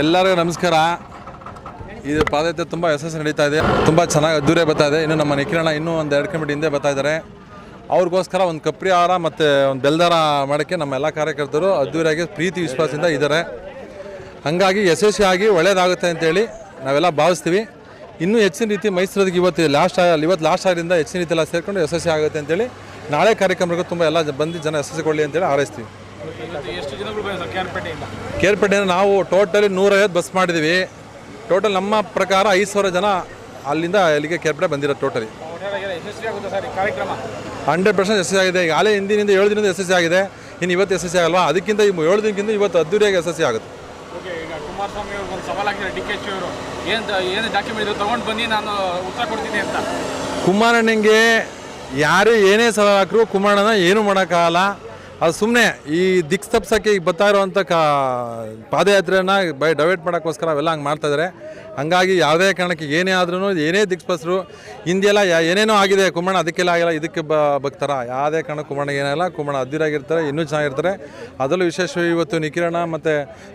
ಎಲ್ಲರಿಗೂ ನಮಸ್ಕಾರ. ಇದು ಪಾದಯಾತ್ರೆ ತುಂಬ ಯಶಸ್ಸು ನಡೀತಾ ಇದೆ. ತುಂಬ ಚೆನ್ನಾಗಿ ಅದ್ದೂರೇ ಬರ್ತಾ ಇದೆ. ಇನ್ನು ನಮ್ಮ ನಿಖಿರಣ ಇನ್ನೂ ಒಂದು ಎರಡು ಕಿಲೋಮೀಟರ್ ಹಿಂದೆ ಬರ್ತಾ ಇದ್ದಾರೆ. ಅವ್ರಿಗೋಸ್ಕರ ಒಂದು ಕಪ್ರಿ ಆಹಾರ ಮತ್ತು ಒಂದು ಬೆಲ್ದಾರ ಮಾಡೋಕ್ಕೆ ನಮ್ಮ ಎಲ್ಲ ಕಾರ್ಯಕರ್ತರು ಅದ್ದೂರಿಯಾಗಿ ಪ್ರೀತಿ, ವಿಶ್ವಾಸದಿಂದ ಇದ್ದಾರೆ. ಹಾಗಾಗಿ ಯಶಸ್ವಿಯಾಗಿ ಒಳ್ಳೆಯದಾಗುತ್ತೆ ಅಂತೇಳಿ ನಾವೆಲ್ಲ ಭಾವಿಸ್ತೀವಿ. ಇನ್ನೂ ಹೆಚ್ಚಿನ ರೀತಿ ಮೈಸೂರಿಗೆ ಇವತ್ತು ಲಾಸ್ಟ್ ಇವತ್ತು ಲಾಸ್ಟ್ ಆಗಿದ್ದರಿಂದ ಹೆಚ್ಚಿನ ರೀತಿಯೆಲ್ಲ ಎಲ್ಲ ಸೇರಿಕೊಂಡು ಯಶಸ್ವಿ ಆಗುತ್ತೆ ಅಂತೇಳಿ ನಾಳೆ ಕಾರ್ಯಕ್ರಮಕ್ಕೆ ತುಂಬ ಎಲ್ಲ ಬಂದು ಜನ ಯಶಸ್ವಿಗೊಳ್ಳಿ ಅಂತೇಳಿ ಹಾರೈಸ್ತೀವಿ. ಎಷ್ಟು ಜನಗಳು ಸರ್? ಕೇರ್ಪೇಟೆಯಿಂದ? ನಾವು ಟೋಟಲಿ ನೂರೈವತ್ತು ಬಸ್ ಮಾಡಿದ್ದೀವಿ. ಟೋಟಲ್ ನಮ್ಮ ಪ್ರಕಾರ ಐದು ಸಾವಿರ ಜನ ಅಲ್ಲಿಂದ ಅಲ್ಲಿಗೆ ಕೇರ್ಪೇಟೆ ಬಂದಿರೋದು ಟೋಟಲಿ. ಹಂಡ್ರೆಡ್ ಪರ್ಸೆಂಟ್ ಯಶಸ್ವಿ ಆಗಿದೆ. ಈಗ ಆಲೇ ಹಿಂದಿನಿಂದ ಏಳು ದಿನದಿಂದ ಯಶಸ್ವಿ ಆಗಿದೆ. ಇನ್ನು ಇವತ್ತು ಯಶಸ್ವಿ ಆಗಲ್ವಾ? ಅದಕ್ಕಿಂತ ಏಳು ದಿನಕ್ಕಿಂತ ಇವತ್ತು ಅದ್ದೂರಿಯಾಗಿ ಯಶಸ್ವಿ ಆಗುತ್ತೆ. ಕುಮಾರಸ್ವಾಮಿ ಅವ್ರಿಗೆ ಒಂದು ಸವಾಲ್ ಹಾಕಿದ್ದಾರೆ. ಡಿ ಕೆ ಶಿ ಅವರು. ಏನು ಏನು ಡಾಕ್ಯುಮೆಂಟ್ ಇದು ತೊಗೊಂಡು ಬನ್ನಿ ನಾನು ಉತ್ತರ ಕೊಡ್ತೀನಿ ಅಂತ. ಕುಮಾರಣ್ಣಂಗೆ ಯಾರೇ ಏನೇ ಸವಾಲು ಹಾಕರು ಕುಮಾರಣ್ಣನ ಏನೂ ಮಾಡೋಕ್ಕಾಗಲ್ಲ. ಅದು ಸುಮ್ಮನೆ ಈ ದಿಕ್ಸ್ ತಪ್ಸೋಕ್ಕೆ ಈಗ ಬರ್ತಾ ಇರೋವಂಥ ಕಾ ಪಾದಯಾತ್ರೆನ ಬೈ ಡೈವರ್ಟ್ ಮಾಡೋಕ್ಕೋಸ್ಕರ ಅವೆಲ್ಲ ಹಂಗೆ ಮಾಡ್ತಾಯಿದ್ದಾರೆ ಹಂಗಾಗಿ ಯಾವುದೇ ಕಾರಣಕ್ಕೆ ಏನೇ ಆದ್ರೂ ಏನೇ ದಿಕ್ಸ್ಪಸ್ರು ಹಿಂದೆಲ್ಲ ಏನೇನೋ ಆಗಿದೆ ಕುಮಾರಣ್ಣ ಅದಕ್ಕೆಲ್ಲ ಆಗಿಲ್ಲ, ಇದಕ್ಕೆ ಬ ಬಗ್ತಾರ ಯಾವುದೇ ಕಾರಣ ಕುಮಾರಣ್ಣ ಏನಿಲ್ಲ ಕುಮಾರಣ್ಣ ಅದ್ದಿರಾಗಿರ್ತಾರೆ ಇನ್ನೂ ಚೆನ್ನಾಗಿರ್ತಾರೆ ಅದರಲ್ಲೂ ವಿಶೇಷವಾಗಿ ಇವತ್ತು ನಿಕಿರಣ ಮತ್ತು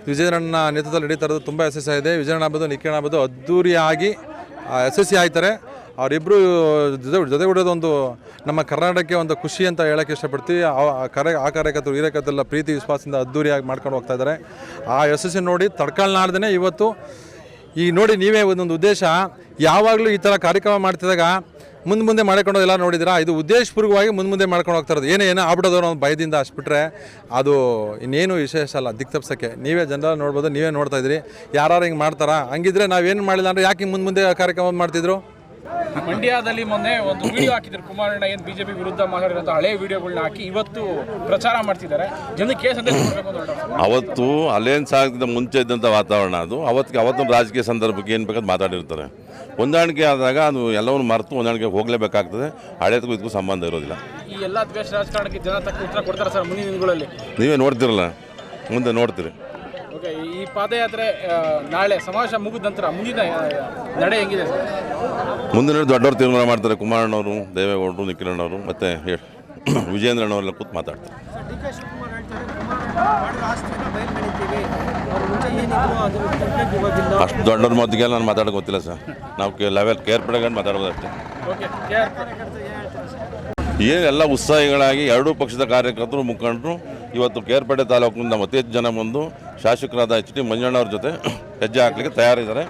ವಿಜಯನಣ್ಣ ನೇತೃತ್ವದಲ್ಲಿ ನಡೀತಾ ಇರೋದು ತುಂಬ ಯಶಸ್ಸಾಗಿದೆ. ವಿಜಯಣ್ಣ ಹಬ್ಬದು ನಿಕಿರಣ ಬದು ಅದ್ದೂರಿಯಾಗಿ ಯಶಸ್ವಿ ಆಯ್ತಾರೆ ಅವರಿಬ್ಬರು ಜೊತೆ ಜೊತೆ ಒಂದು ನಮ್ಮ ಕರ್ನಾಟಕಕ್ಕೆ ಒಂದು ಖುಷಿ ಅಂತ ಹೇಳೋಕ್ಕೆ ಇಷ್ಟಪಡ್ತೀವಿ. ಆ- ಕರೆ ಆ ಕಾರ್ಯಕರ್ತರು ಹೀರೇಕತ್ತೆಲ್ಲ ಪ್ರೀತಿ, ವಿಶ್ವಾಸದಿಂದ ಅದ್ದೂರಿಯಾಗಿ ಮಾಡ್ಕೊಂಡು ಹೋಗ್ತಾ ಇದ್ದಾರೆ. ಆ ಯಶಸ್ಸಿನ ನೋಡಿ ತಡ್ಕಾಲ್ನಾಡ್ದೇ ಇವತ್ತು ಈಗ ನೋಡಿ ನೀವೇ ಒಂದೊಂದು ಉದ್ದೇಶ. ಯಾವಾಗಲೂ ಈ ಥರ ಕಾರ್ಯಕ್ರಮ ಮಾಡ್ತಿದ್ದಾಗ ಮುಂದೆ ಮುಂದೆ ಮಾಡ್ಕೊಂಡು ಎಲ್ಲ ನೋಡಿದಿರಾ ಇದು ಉದ್ದೇಶಪೂರ್ವಕವಾಗಿ ಮುಂದೆ ಮುಂದೆ ಮಾಡ್ಕೊಂಡು ಹೋಗ್ತಾ ಇರೋದು. ಏನೇ ಏನೋ ಆಗ್ಬಿಡೋದು ಭಯದಿಂದ ಅಷ್ಟುಬಿಟ್ರೆ ಅದು ಇನ್ನೇನು ವಿಶೇಷ ಅಲ್ಲ ದಿಕ್ಕು ತಪ್ಪಿಸೋಕ್ಕೆ ನೀವೇ ಜನರ ನೋಡ್ಬೋದು, ನೀವೇ ನೋಡ್ತಾ ಇದ್ದೀರಿ. ಯಾರು ಹಿಂಗೆ ಮಾಡ್ತಾರಾ? ಹಂಗಿದ್ರೆ ನಾವೇನು ಮಾಡಿಲ್ಲ ಅಂದರೆ ಯಾಕೆ ಮುಂದೆ ಮುಂದೆ ಕಾರ್ಯಕ್ರಮ ಮಾಡ್ತಿದ್ರು? ಮಂಡ್ಯದಲ್ಲಿ ಮೊನ್ನೆ ಒಂದು ವಿಡಿಯೋ ಹಾಕಿದ್ರು. ಕುಮಾರಣ್ಣ ಏನು ಬಿಜೆಪಿ ವಿರುದ್ಧ ಮಾತಾಡಿರೋಂಥ ಹಳೆ ವಿಡಿಯೋಗಳನ್ನ ಹಾಕಿ ಇವತ್ತು ಪ್ರಚಾರ ಮಾಡ್ತಿದ್ದಾರೆ. ಜನಕ್ಕೆ. ಅವತ್ತು ಅಲೆಯನ್ಸ್ ಆಗದಿಂದ ಮುಂಚೆ ಇದ್ದಂಥ ವಾತಾವರಣ ಅದು. ಅವತ್ತಿಗೆ ಅವತ್ತು ರಾಜಕೀಯ ಸಂದರ್ಭಕ್ಕೆ ಏನು ಬೇಕಾದ್ರೆ ಮಾತಾಡಿರ್ತಾರೆ. ಹೊಂದಾಣಿಕೆ ಆದಾಗ ಅದು ಎಲ್ಲವನ್ನು ಮರೆತು ಹೊಂದಾಣಿಕೆ ಹೋಗಲೇಬೇಕಾಗ್ತದೆ. ಹಳೇದಕ್ಕೂ ಇದಕ್ಕೂ ಸಂಬಂಧ ಇರೋದಿಲ್ಲ. ಈ ಎಲ್ಲ ದ್ವೇಷ ರಾಜಕಾರಣಕ್ಕೆ ಜನ ತಕ್ಕ ಉತ್ತರ ಕೊಡ್ತಾರೆ ಸರ್ ಮುಂದಿನ ದಿನಗಳಲ್ಲಿ. ನೀವೇ ನೋಡ್ತಿರಲ್ಲ. ಮುಂದೆ ನೋಡ್ತೀರಿ. ಓಕೆ ಈ ಪಾದಯಾತ್ರೆ ನಾಳೆ ಸಮಾವೇಶ ಮುಗಿದ ನಂತರ ಮುಂದಿನ ನಡೆ ಹೆಂಗಿದೆ? ಸರ್ ಮುಂದಿನ ದೊಡ್ಡವರು ತೀರ್ಮಾನ ಮಾಡ್ತಾರೆ ಕುಮಾರಣ್ಣವರು ದೇವೇಗೌಡರು ನಿಖಿಲಣ್ಣವರು ಮತ್ತೆ ವಿಜೇಂದ್ರಣ್ಣವರೆಲ್ಲ ಕೂತು ಮಾತಾಡ್ತಾರೆ. ಅಷ್ಟು ದೊಡ್ಡವ್ರ ಮತ್ತಿಗೆಲ್ಲ ನಾನು ಮಾತಾಡೋಕೆ ಗೊತ್ತಿಲ್ಲ ಸರ್. ನಾವು ಕೆ ಲೆವೆಲ್ ಕೇರ್ ಪಡೆಗಂಡು ಮಾತಾಡ್ಬೋದು ಅಷ್ಟೇ. ಓಕೆ ಕೆ ಆರ್ ಏನೆಲ್ಲ ಉತ್ಸಾಹಿಗಳಾಗಿ ಎರಡೂ ಪಕ್ಷದ ಕಾರ್ಯಕರ್ತರು ಮುಖಂಡರು ಇವತ್ತು ಕೇರ್ಪಡೆ ತಾಲೂಕಿನಿಂದ ಅತಿ ಹೆಚ್ಚು ಜನ ಬಂದು ಶಾಸಕರಾದ ಎಚ್ ಡಿ ಮಂಜಣ್ಣವ್ರ ಜೊತೆ ಹೆಜ್ಜೆ ಹಾಕಲಿಕ್ಕೆ ತಯಾರಿದ್ದಾರೆ.